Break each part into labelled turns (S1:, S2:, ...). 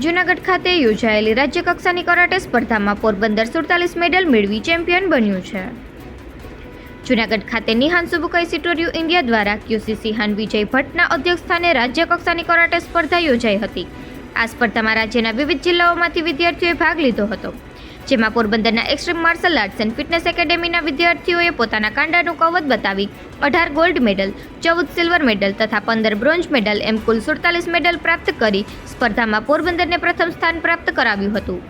S1: જૂનાગઢ ખાતે યોજાયેલી રાજ્ય કક્ષાની કરાટે સ્પર્ધામાં પોરબંદર સુડતાલીસ મેડલ મેળવી ચેમ્પિયન બન્યું છે. જૂનાગઢ ખાતે નિહાન સુબુકાઈ સિટોરિયુ ઇન્ડિયા દ્વારા ક્યુસીસી હાન વિજય ભટ્ટના અધ્યક્ષસ્થાને રાજ્ય કક્ષાની કરાટે સ્પર્ધા યોજાઈ હતી. આ સ્પર્ધામાં રાજ્યના વિવિધ જિલ્લાઓમાંથી વિદ્યાર્થીઓએ ભાગ લીધો હતો. જેમાં પોરબંદરના extreme martial arts and fitness એકેડેમીના વિદ્યાર્થીઓએ પોતાના કાંડાનું કવત બતાવી અઢાર ગોલ્ડ મેડલ, ચૌદ સિલ્વર મેડલ તથા પંદર બ્રોન્ઝ મેડલ એમ કુલ સુડતાલીસ મેડલ પ્રાપ્ત કરી સ્પર્ધામાં પોરબંદરને પ્રથમ સ્થાન પ્રાપ્ત કરાવ્યું હતું.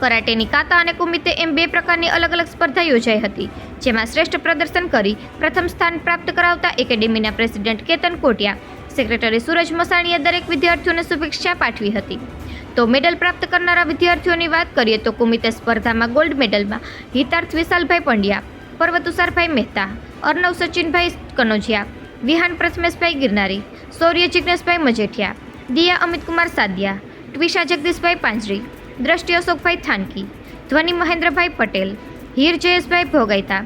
S1: કરાટેની કાતા અને કુમિતે એમ બે પ્રકારની અલગ અલગ સ્પર્ધા યોજાઈ હતી, જેમાં શ્રેષ્ઠ પ્રદર્શન કરી પ્રથમ સ્થાન પ્રાપ્ત કરાવતા એકેડેમીના પ્રેસિડેન્ટ કેતન કોટિયા, સેક્રેટરી સૂરજ મસાણીએ દરેક વિદ્યાર્થીઓને શુભેચ્છા પાઠવી હતી. તો મેડલ પ્રાપ્ત કરનારા વિદ્યાર્થીઓની વાત કરીએ તો કુમિતે સ્પર્ધામાં ગોલ્ડ મેડલમાં હિતાર્થ વિશાલભાઈ પંડ્યા પર્વતુષારભાઈ મહેતા અર્ણવ સચિનભાઈ કનોજિયા, વિહાન પ્રથમેશભાઈ ગિરનારી, શૌર્ય જિજ્ઞેશભાઈ મજેઠિયા, દિયા અમિતકુમાર સાદિયા, ટ્વિષા જગદીશભાઈ પાંજરી, દ્રષ્ટિ અશોકભાઈ થાનકી, ધ્વનિ મહેન્દ્રભાઈ પટેલ, હીર જયેશભાઈ ભોગાઈતા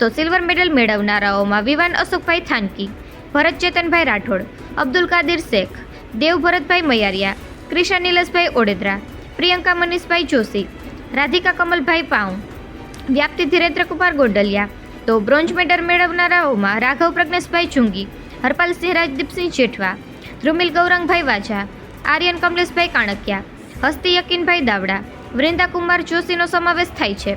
S1: તો સિલ્વર મેડલ મેળવનારાઓમાં વિવાન અશોકભાઈ થાનકી, ભરત ચેતનભાઈ રાઠોડ, અબ્દુલ કાદિર શેખ દેવ ભરતભાઈ મૈયારિયા ક્રિશા નિલેશભાઈ ઓડેદરા, પ્રિયંકા મનીષભાઈ જોશી, રાધિકા કમલભાઈ પાઉં વ્યાપ્તિ ધીરેન્દ્રકુમાર ગોંડલિયા, તો બ્રોન્ઝ મેડલ મેળવનારાઓમાં રાઘવ પ્રજ્ઞેશભાઈ ચુંગી હરપાલસિંહ રાજદીપસિંહ જેઠવા, ધ્રુમિલ ગૌરંગભાઈ વાજા, આર્યન કમલેશભાઈ કાણકિયા, હસ્તી યકીનભાઈ દાવડા વૃંદાકુમાર જોશીનો સમાવેશ થાય છે.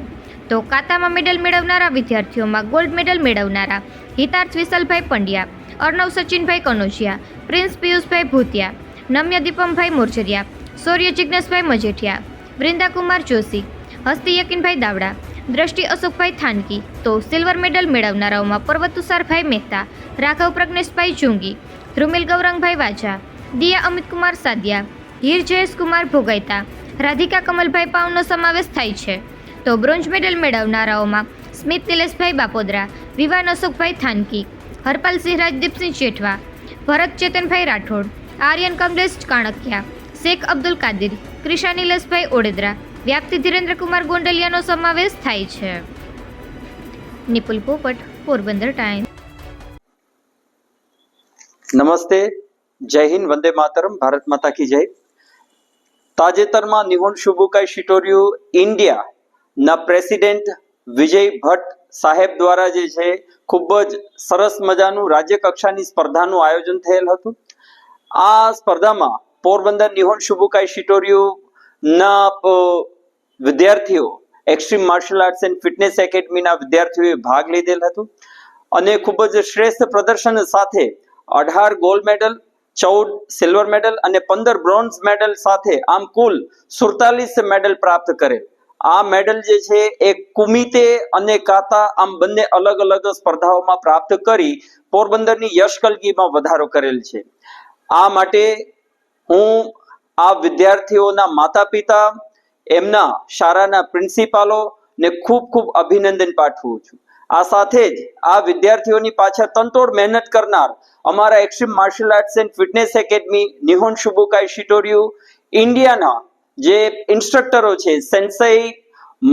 S1: તો કાતામાં મેડલ મેળવનારા વિદ્યાર્થીઓમાં ગોલ્ડ મેડલ મેળવનારા હિતાર્થ વિશલભાઈ પંડ્યા અર્ણવ સચિનભાઈ કનોજિયા, પ્રિન્સ પિયુષભાઈ ભૂતિયા નમ્ય દીપમભાઈ મોરચરિયા સૌર્ય જિજ્ઞેશભાઈ મજેઠિયા, વૃંદાકુમાર જોશી, હસ્તી યકીનભાઈ દાવડા, દ્રષ્ટિ અશોકભાઈ થાનકી, તો સિલ્વર મેડલ મેળવનારાઓમાં પર્વતુષારભાઈ મહેતા, રાઘવ પ્રજ્ઞેશભાઈ ચુંગી ધ્રુમિલ ગૌરંગભાઈ વાજા, દિયા અમિતકુમાર સાદિયા હીર જયેશકુમાર ભોગાઈતા રાધિકા કમલભાઈ પાઉનો સમાવેશ થાય છે. તો બ્રોન્ઝ મેડલ મેળવનારાઓમાં સ્મિત નિલેશભાઈ બાપોદરા, વિવાન અશોકભાઈ થાનકી, હરપાલસિંહ રાજદીપસિંહ જેઠવા, ભરત ચેતનભાઈ રાઠોડ આર્યન કમલેશ ચાણક્યા, શેખ અબ્દુલ કાદિર ક્રિશા નિલેશભાઈ ઓડેદરા, વ્યાપ્તિ ધીરેન્દ્રકુમાર ગોંડલિયાનો સમાવેશ થાય છે. નિપુલ પોપટ, પોરબંદર ટાઈમ
S2: નમસ્તે, જય હિન્દ, વંદે માતરમ, ભારત માતા કી જય. તાજેતરમાં નિહોન શુભુકાઈ શિટોરિયુ ઇન્ડિયા ના પ્રેસિડેન્ટ વિજય ભટ્ટ સાહેબ દ્વારા જે છે, ખૂબ જ સરસ મજાનું રાજ્ય કક્ષાની સ્પર્ધાનું આયોજન થયેલ હતું. આ સ્પર્ધામાં પોરબંદર નિહોન શુભુકાઈ શિટોરિયુ ના વિદ્યાર્થીઓ extreme martial arts and fitness એકેડમીના વિદ્યાર્થીઓએ ભાગ લીધેલ હતું. અને ખૂબ જ શ્રેષ્ઠ પ્રદર્શન સાથે અઢાર ગોલ્ડ મેડલ ચૌદ સિલ્વર મેડલ અને પંદર બ્રોન્ઝ મેડલ સાથે આમ કુલ સુડતાલીસ મેડલ પ્રાપ્ત કરેલ. આ મેડલ જે છે એ કુમિતે અને કાતા આમ બંને અલગ અલગ સ્પર્ધાઓમાં પ્રાપ્ત કરી પોરબંદરની યશ કલગીમાં વધારો કરેલ છે. આ માટે હું આ વિદ્યાર્થીઓના માતા પિતા એમના શાળાના પ્રિન્સિપાલો ને ખૂબ ખૂબ અભિનંદન પાઠવું છું. આ સાથે જ આ વિદ્યાર્થીઓની પાછળ તંતોડ મહેનત કરનાર અમારા extreme martial arts and fitness academy Nihon Shubukai Shitoryu, ઇન્ડિયાના જે ઇન્સ્ટ્રક્ટરો છે, સેન્સઈ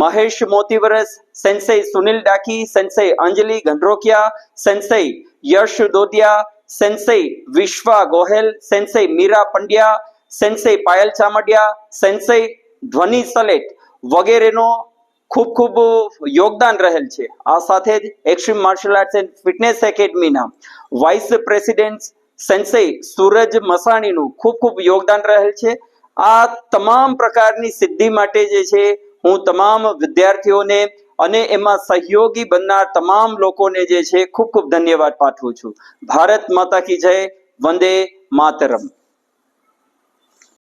S2: મહેશ મોતીવરસ, સેન્સઈ સુનિલ ડાકી, સેન્સઈ અંજલિ ગંડરોકિયા, સેન્સઈ યશ દોદિયા સેન્સઈ વિશ્વા ગોહેલ, સેન્સઈ મીરા પંડ્યા, સેન્સઈ પાયલ ચામડિયા, સેન્સઈ ધ્વનિ સલેટ વગેરેનો ખૂબ ખૂબ યોગદાન રહેલ છે. આ સાથે જ extreme martial arts and fitness એકેડમીના vice president sensei Suraj મસાણીનું ખૂબ ખૂબ યોગદાન રહેલ છે. આ તમામ પ્રકારની સિદ્ધિ માટે જે છે, હું તમામ વિદ્યાર્થીઓને અને એમાં સહયોગી બનનાર તમામ લોકોને જે છે ખૂબ ખૂબ ધન્યવાદ પાઠવું છું. ભારત માતા કી જય, વંદે માતરમ.